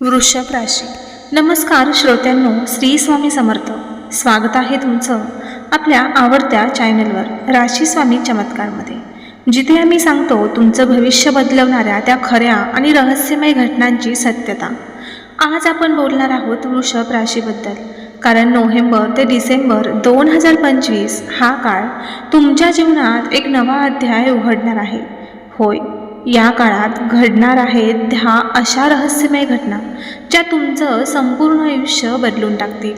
वृषभ राशी. नमस्कार श्रोत्यांनो श्री स्वामी समर्थ. स्वागत आहे तुमचं आपल्या आवडत्या चॅनलवर राशी स्वामी चमत्कारमध्ये. जिथे आम्ही सांगतो तुमचं भविष्य बदलवणाऱ्या त्या खऱ्या आणि रहस्यमय घटनांची सत्यता. आज आपण बोलणार आहोत वृषभ राशीबद्दल. कारण नोव्हेंबर ते डिसेंबर दोन हजार पंचवीस हा काळ तुमच्या जीवनात एक नवा अध्याय उघडणार आहे. होय या काळात घडणार आहेत ह्या अशा रहस्यमय घटना ज्या तुमचं संपूर्ण आयुष्य बदलून टाकतील.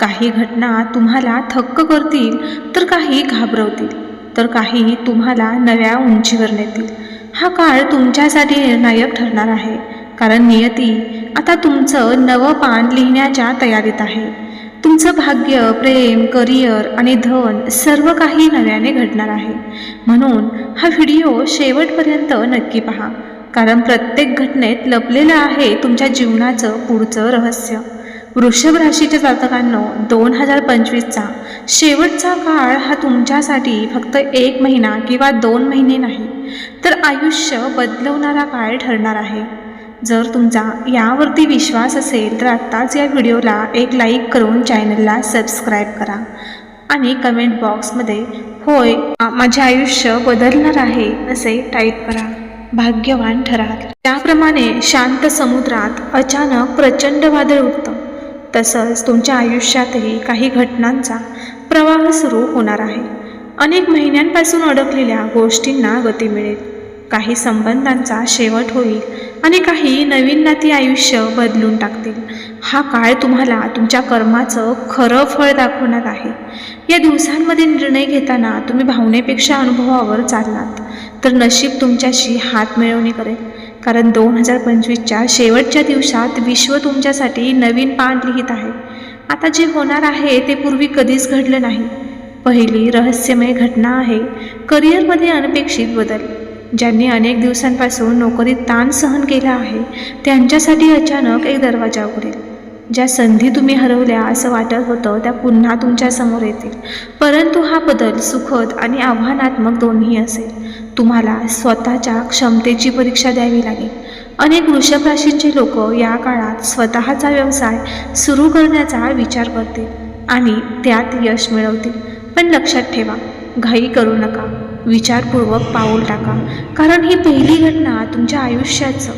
काही घटना तुम्हाला थक्क करतील तर काही घाबरवतील. तर काही तुम्हाला नव्या उंचीवर नेतील. हा काळ तुमच्यासाठी निर्णायक ठरणार आहे. कारण नियती आता तुमचं नवं पान लिहिण्याच्या तयारीत आहे. तुमचं भाग्य प्रेम करिअर आणि धन सर्व काही नव्याने घडणार आहे. म्हणून हा व्हिडिओ शेवटपर्यंत नक्की पहा. कारण प्रत्येक घटनेत लपलेलं आहे तुमच्या जीवनाचं पुढचं रहस्य. वृषभ राशीच्या जातकांनो दोन हजार पंचवीसचा शेवटचा काळ हा तुमच्यासाठी फक्त एक महिना किंवा दोन महिने नाही तर आयुष्य बदलवणारा काळ ठरणार आहे. जर तुमचा यावरती विश्वास असेल तर आत्ताच या व्हिडिओला एक लाईक करून चॅनलला सबस्क्राईब करा. आणि कमेंट बॉक्समध्ये होय माझे आयुष्य बदलणार आहे असे टाईप करा. भाग्यवान ठराल. त्याप्रमाणे शांत समुद्रात अचानक प्रचंड वादळ उठतं. तसंच तुमच्या आयुष्यातही काही घटनांचा प्रवाह सुरू होणार आहे. अनेक महिन्यांपासून अडकलेल्या गोष्टींना गती मिळेल. काही संबंधांचा शेवट होईल. आणि काही नवीन नाती आयुष्य बदलून टाकतील. हा काळ तुम्हाला तुमच्या कर्माचं खरं फळ दाखवणार आहे. या दिवसांमध्ये निर्णय घेताना तुम्ही भावनेपेक्षा अनुभवावर चाललात. तर नशीब तुमच्याशी हात मिळवणी करेल. कारण दोन हजार पंचवीसच्या शेवटच्या दिवसात विश्व तुमच्यासाठी नवीन पान लिहित आहे. आता जे होणार आहे ते पूर्वी कधीच घडलं नाही. पहिली रहस्यमय घटना आहे. करिअरमध्ये अनपेक्षित बदल. ज्यांनी अनेक दिवसांपासून नोकरीत ताण सहन केला आहे त्यांच्यासाठी अचानक एक दरवाजा उघडेल. ज्या संधी तुम्ही हरवल्या असं वाटत होतं त्या पुन्हा तुमच्यासमोर येतील. परंतु हा बदल सुखद आणि आव्हानात्मक दोन्ही असेल. तुम्हाला स्वतःच्या क्षमतेची परीक्षा द्यावी लागेल. अनेक वृषभ राशींचे लोक या काळात स्वतःचा व्यवसाय सुरू करण्याचा विचार करतील आणि त्यात यश मिळवतील. पण लक्षात ठेवा घाई करू नका. विचारपूर्वक पाऊल टाका. कारण ही पहिली घटना तुमच्या आयुष्याचं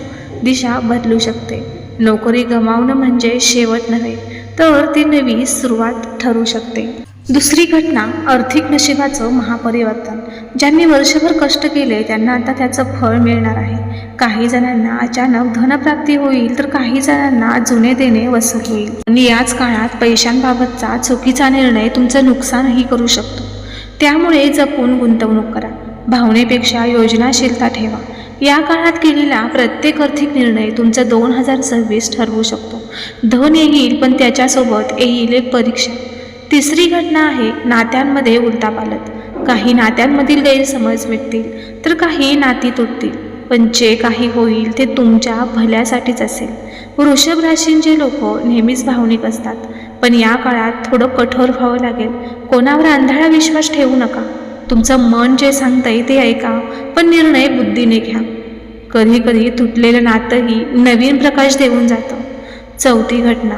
दिशा बदलू शकते. नोकरी गमावणं म्हणजे शेवट नव्हे तर ती नवी सुरुवात ठरू शकते. दुसरी घटना आर्थिक नशिबाचं महापरिवर्तन. ज्यांनी वर्षभर कष्ट केले त्यांना आता त्याचं फळ मिळणार आहे. काही जणांना अचानक धनप्राप्ती होईल तर काही जणांना जुने देणे वसूल होईल. आणि याच काळात पैशांबाबतचा चुकीचा निर्णय तुमचं नुकसानही करू शकतो. त्यामुळे जपून गुंतवणूक करा. भावनेपेक्षा योजनाशीलता ठेवा. या काळात केलेला प्रत्येक आर्थिक निर्णय तुमचा दोन हजार सव्वीस ठरवू शकतो. धन येईल पण त्याच्यासोबत येईल एक परीक्षा. तिसरी घटना आहे नात्यांमध्ये उलटापालट काही नात्यांमधील गैरसमज मिटतील तर काही नाती तुटतील. पण जे काही होईल ते तुमच्या भल्यासाठीच असेल. वृषभ राशींचे लोक नेहमीच भावनिक असतात. पण या काळात थोडं कठोर व्हावं लागेल. कोणावर आंधळा विश्वास ठेवू नका. तुमचं मन जे सांगतंय ते ऐका पण निर्णय बुद्धीने घ्या. कधी कधी तुटलेलं नातंही नवीन प्रकाश देऊन जातं. चौथी घटना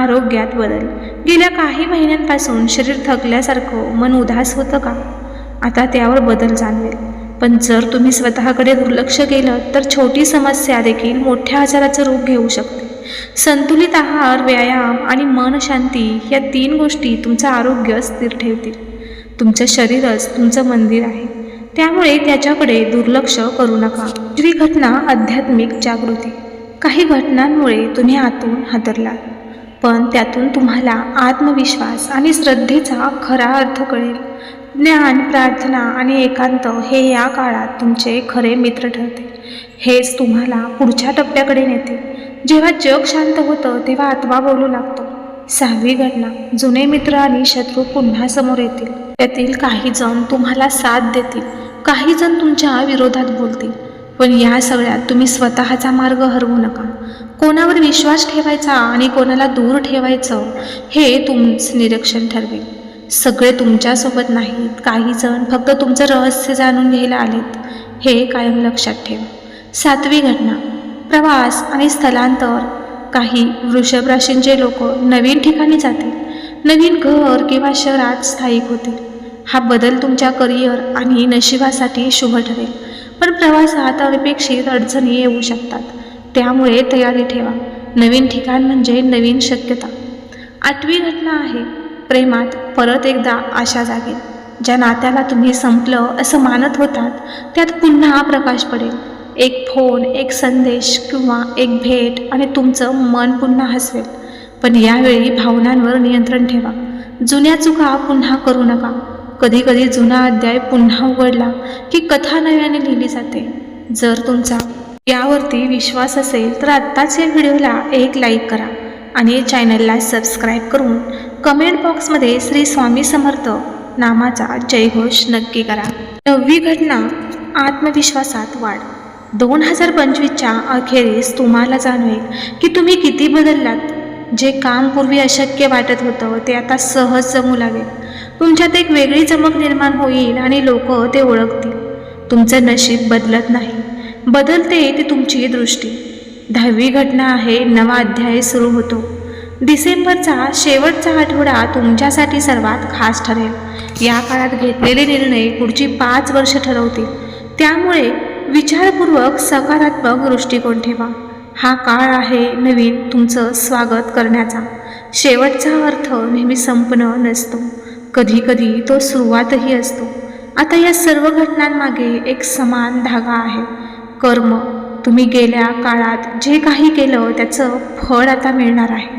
आरोग्यात बदल. गेल्या काही महिन्यांपासून शरीर थकल्यासारखं मन उदास होतं का? आता त्यावर बदल जाणवेल. पण जर तुम्ही स्वतःकडे दुर्लक्ष केलं तर छोटी समस्या देखील मोठ्या आजाराचं रूप घेऊ शकते. संतुलित आहार व्यायाम आणि मन शांती या तीन गोष्टी तुमचं आरोग्य स्थिर ठेवतील. तुमचं शरीरच तुमचं मंदिर आहे. त्यामुळे त्याच्याकडे दुर्लक्ष करू नका. दुसरी घटना आध्यात्मिक जागृती. काही घटनांमुळे तुम्ही आतून हादरलात. पण त्यातून तुम्हाला आत्मविश्वास आणि श्रद्धेचा खरा अर्थ कळेल. ज्ञान प्रार्थना आणि एकांत हे या काळात तुमचे खरे मित्र ठरतील. हेच तुम्हाला पुढच्या टप्प्याकडे नेते जेव्हा जग शांत होतं तेव्हा आत्मा बोलू लागतो. सहावी घटना. जुने मित्र आणि शत्रू पुन्हा समोर येतील. त्यातील काही जण तुम्हाला साथ देतील. काही जण तुमच्या विरोधात बोलतील. पण या सगळ्यात तुम्ही स्वतःचा मार्ग हरवू नका. कोणावर विश्वास ठेवायचा आणि कोणाला दूर ठेवायचं हे तुमचं निरीक्षण ठरवेल. सगळे तुमच्यासोबत नाहीत. काही जण फक्त तुमचं रहस्य जाणून घ्यायला आलेत. हे कायम लक्षात ठेवा. सातवी घटना. प्रवास आणि स्थलांतर. काही वृषभ राशींचे लोक नवीन ठिकाणी जातील नवीन घर किंवा शहरात स्थायिक होतील. हा बदल तुमच्या करिअर आणि नशिबासाठी शुभ ठरेल पण प्रवासात अनपेक्षित अडचणी येऊ शकतात. त्यामुळे तयारी ठेवा. नवीन ठिकाण म्हणजे नवीन शक्यता. आठवी घटना आहे प्रेमात परत एकदा आशा जागेल. ज्या नात्याला तुम्ही संपलं असं मानत होतात त्यात पुन्हा प्रकाश पडेल. एक फोन एक संदेश किंवा एक भेट आणि तुमचं मन पुन्हा हसवेल. पण यावेळी भावनांवर नियंत्रण ठेवा. जुन्या चुका पुन्हा करू नका. कधी कधी जुना अध्याय पुन्हा उघडला की कथा नव्याने लिहिली जाते. जर तुमचा यावरती विश्वास असेल तर आत्ताच या व्हिडिओला एक लाईक करा आणि चॅनलला सबस्क्राईब करून कमेंट बॉक्समध्ये श्री स्वामी समर्थ नामाचा जयघोष नक्की करा. नववी घटना आत्मविश्वासात वाढ. दोन हजार पंचवीसच्या अखेरीस तुम्हाला जाणवेल की तुम्ही किती बदललात. जे काम पूर्वी अशक्य वाटत होतं ते आता सहज जमू लागेल. तुमच्यात एक वेगळी चमक निर्माण होईल आणि लोक ते ओळखतील. तुमचं नशीब बदलत नाही. बदलते ती तुमची दृष्टी. दहावी घटना आहे नवा अध्याय सुरू होतो. डिसेंबरचा शेवटचा आठवडा तुमच्यासाठी सर्वात खास ठरेल. या काळात घेतलेले निर्णय पुढची पाच वर्ष ठरवतील. त्यामुळे विचारपूर्वक सकारात्मक दृष्टिकोन ठेवा. हा काळ आहे नवीन तुमचं स्वागत करण्याचा. शेवटचा अर्थ नेहमी संपणं नसतो. कधीकधी तो सुरुवातही असतो. आता या सर्व घटनांमागे एक समान धागा आहे. कर्म. तुम्ही गेल्या काळात जे काही केलं त्याचं फळ आता मिळणार आहे.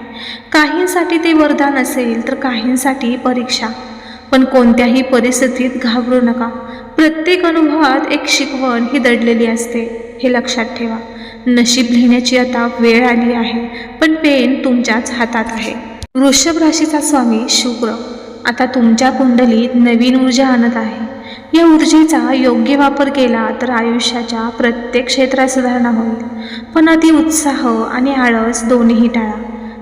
काहींसाठी ते वरदान असेल तर काहींसाठी परीक्षा. पण कोणत्याही परिस्थितीत घाबरू नका. प्रत्येक अनुभवात एक शिकवण ही दडलेली असते. हे लक्षात ठेवा. नशीब लिहिण्याची आता वेळ आली आहे पण पेन तुमच्याच हातात आहे. वृषभ राशीचा स्वामी शुक्र. आता तुमच्या कुंडलीत नवीन ऊर्जा आणत आहे. या ऊर्जेचा योग्य वापर केला तर आयुष्याच्या प्रत्येक क्षेत्रात सुधारणा होईल. पण अति उत्साह आणि आळस दोन्हीही टाळा.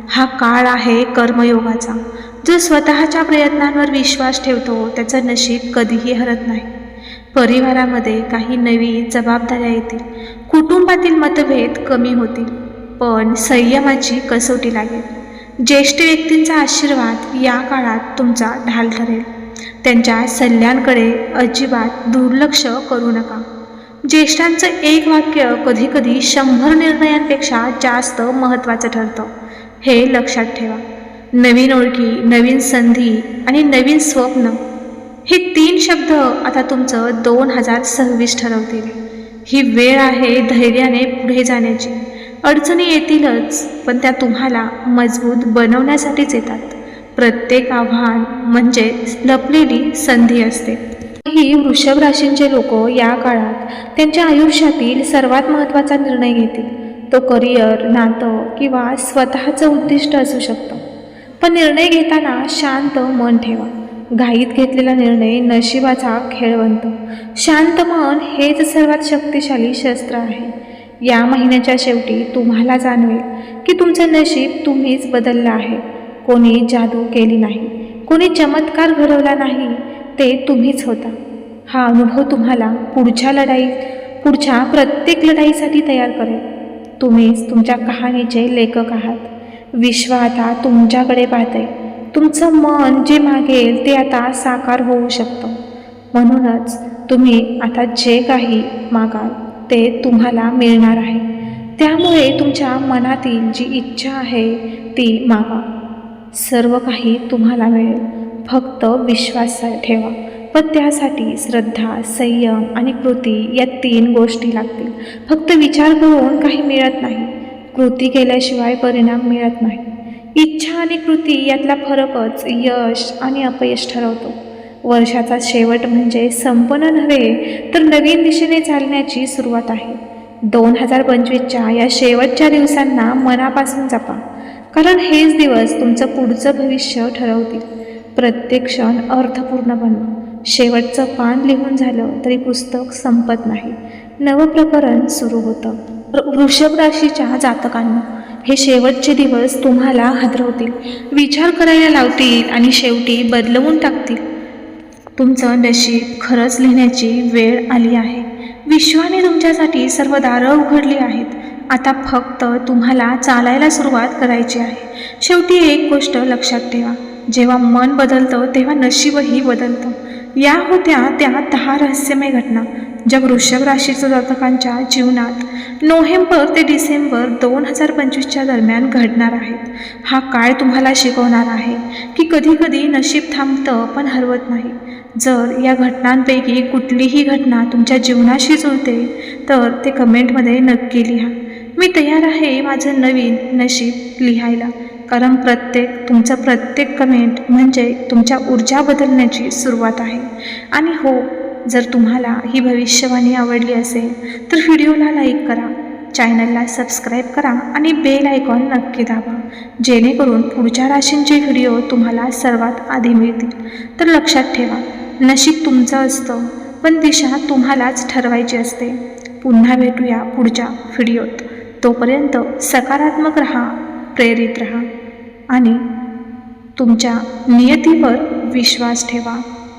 हा काळ आहे कर्मयोगाचा. जो स्वतःच्या प्रयत्नांवर विश्वास ठेवतो त्याचं नशीब कधीही हरत नाही. परिवारामध्ये काही नवी जबाबदाऱ्या येतील. कुटुंबातील मतभेद कमी होतील पण संयमाची कसोटी लागेल. ज्येष्ठ व्यक्तींचा आशीर्वाद या काळात तुमचा ढाल ठरेल. त्यांच्या सल्ल्यांकडे अजिबात दुर्लक्ष करू नका. ज्येष्ठांचं एक वाक्य कधीकधी शंभर निर्णयांपेक्षा जास्त महत्त्वाचं ठरतं. हे लक्षात ठेवा. नवीन ओळखी नवीन संधी आणि नवीन स्वप्न हे तीन शब्द आता तुमचं दोन हजार सव्वीस ठरवतील. ही वेळ आहे धैर्याने पुढे जाण्याची. अडचणी येतीलच पण त्या तुम्हाला मजबूत बनवण्यासाठीच येतात. प्रत्येक आव्हान म्हणजे लपलेली संधी असते. ही वृषभ राशींचे लोक या काळात त्यांच्या आयुष्यातील सर्वात महत्त्वाचा निर्णय घेतील. तो करिअर नातं किंवा स्वतःचं उद्दिष्ट असू शकतं. पण निर्णय घेताना शांत मन ठेवा. घाईत घेतलेला निर्णय नशिबाचा खेळ बनतो शांत मन हेच सर्वात शक्तिशाली शस्त्र आहे. या महिन्याच्या शेवटी तुम्हाला जाणवेल की तुमचं नशीब तुम्हीच बदललं आहे. कोणी जादू केली नाही. कोणी चमत्कार घडवला नाही. ते तुम्हीच होता. हा अनुभव तुम्हाला पुढच्या लढाईत पुढच्या प्रत्येक लढाईसाठी तयार करेल. तुम्हीच तुमच्या कहाणीचे लेखक आहात. विश्व आता तुमच्याकडे पाहते तुमचं मन जे मागेल ते आता साकार होऊ शकतं. म्हणूनच तुम्ही आता जे काही मागाल ते तुम्हाला मिळणार आहे. त्यामुळे तुमच्या मनातील जी इच्छा आहे ती मागा. सर्व काही तुम्हाला मिळेल. फक्त विश्वास ठेवा. पण त्यासाठी श्रद्धा संयम आणि कृती या तीन गोष्टी लागतील. फक्त विचार करून काही मिळत नाही. कृती केल्याशिवाय परिणाम मिळत नाही. इच्छा आणि कृती यातला फरकच यश आणि अपयश ठरवतो. वर्षाचा शेवट म्हणजे संपन्न नव्हे तर नवीन दिशेने चालण्याची सुरुवात आहे. दोन हजार पंचवीसच्या या शेवटच्या दिवसांना मनापासून जपा कारण हेच दिवस तुमचं पुढचं भविष्य ठरवतील. प्रत्येक क्षण अर्थपूर्ण बनवा. शेवटचं पान लिहून झालं तरी पुस्तक संपत नाही. नवप्रकरण सुरू होतं. वृषभ राशीच्या जातकांना हे शेवटचे दिवस तुम्हाला हादरवतील. विचार करायला लावतील आणि शेवटी बदलवून टाकतील. तुमचं नशीब खरंच लिहिण्याची वेळ आली आहे. विश्वाने तुमच्यासाठी सर्व दारं उघडली आहेत. आता फक्त तुम्हाला चालायला सुरुवात करायची आहे. शेवटी एक गोष्ट लक्षात ठेवा. जेव्हा मन बदलतं तेव्हा नशीबही बदलतं. या होत्या त्या दहा रहस्यमय घटना. ज्या वृषभ राशीच्या जातकांच्या जीवनात नोव्हेंबर ते डिसेंबर दोन हजार पंचवीसच्या दरम्यान घडणार आहेत. हा काळ तुम्हाला शिकवणार आहे की कधीकधी नशीब थांबतं पण हरवत नाही. जर या घटनांपैकी कुठलीही घटना तुमच्या जीवनाशी जुळते तर ते कमेंटमध्ये नक्की लिहा. मी तयार आहे माझं नवीन नशीब लिहायला कारण प्रत्येक तुमचं प्रत्येक कमेंट म्हणजे तुमच्या ऊर्जा बदलण्याची सुरुवात आहे. आणि हो जर तुम्हाला ही भविष्यवाणी आवडली असेल तर व्हिडिओला लाईक करा चॅनलला सबस्क्राईब करा आणि बेल आयकॉन नक्की दाबा जेणेकरून पुढच्या राशींचे व्हिडिओ तुम्हाला सर्वात आधी मिळतील. तर लक्षात ठेवा नशीब तुमचं असतं पण दिशा तुम्हालाच ठरवायची असते. पुन्हा भेटूया पुढच्या व्हिडिओत. तोपर्यंत सकारात्मक रहा प्रेरित रहा आणि तुमच्या नियतीवर विश्वास ठेवा.